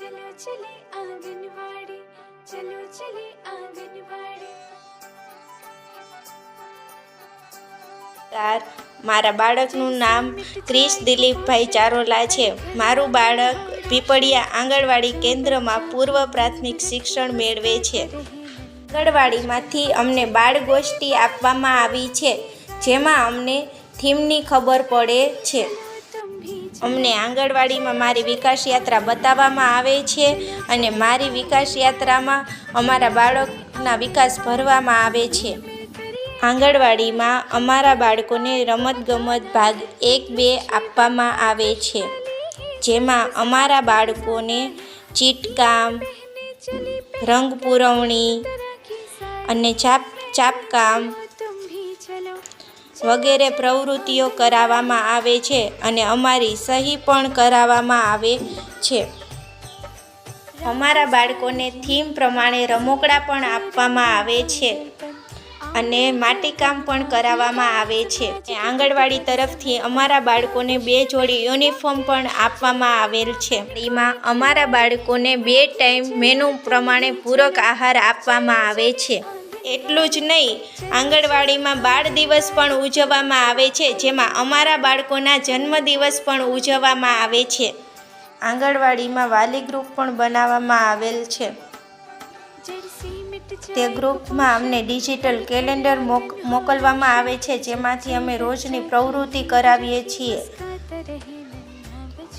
ચલો ચલે આંગણવાડી ચલો ચલે આંગણવાડી કાર મારા બાળકનું નામ ક્રિશ દિલીપભાઈ ચારોલા છે. મારું બાળક પીપળિયા આંગણવાડી કેન્દ્રમાં પૂર્વ પ્રાથમિક શિક્ષણ મેળવે છે. આંગણવાડીમાંથી અમને બાળગોષ્ઠી આપવામાં આવી છે, જેમાં અમને થીમની ખબર પડે છે. અમને આંગણવાડીમાં મારી વિકાસ યાત્રા બતાવવામાં આવે છે અને મારી વિકાસ યાત્રામાં અમારા બાળકના વિકાસ ભરવામાં આવે છે. આંગણવાડીમાં અમારા બાળકોને રમતગમત ભાગ એક બે આપવામાં આવે છે. જેમાં અમારા બાળકોને ચીટકામ રંગ પુરવણી અને ચાપ ચાપકામ વગેરે પ્રવૃત્તિઓ કરાવવામાં આવે છે અને અમારી સહી પણ કરાવવામાં આવે છે. અમારા બાળકોને થીમ પ્રમાણે રમકડા પણ આપવામાં આવે છે અને માટીકામ પણ કરાવવામાં આવે છે. આંગણવાડી તરફથી અમારા બાળકોને બે જોડી યુનિફોર્મ પણ આપવામાં આવેલ છે. એમાં અમારા બાળકોને બે ટાઈમ મેનુ પ્રમાણે પૂરક આહાર આપવામાં આવે છે. એટલું જ નહીં. આંગણવાડીમાં બાળ દિવસ પણ ઉજવવામાં આવે છે, જેમાં અમારા બાળકોના જન્મદિવસ પણ ઉજવવામાં આવે છે. આંગણવાડીમાં વાલી ગ્રુપ પણ બનાવવામાં આવેલ છે. તે ગ્રુપમાં અમને ડિજિટલ કેલેન્ડર મોકલવામાં આવે છે, જેમાંથી અમે રોજની પ્રવૃત્તિ કરાવીએ છીએ.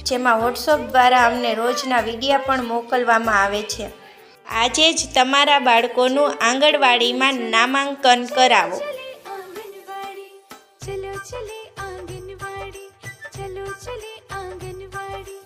જેમાં વોટ્સઅપ દ્વારા અમને રોજના વિડીયા પણ મોકલવામાં આવે છે. આજે જ તમારા બાળકોનું આંગણવાડીમાં નામાંકન કરાવો. આંગણવાડી.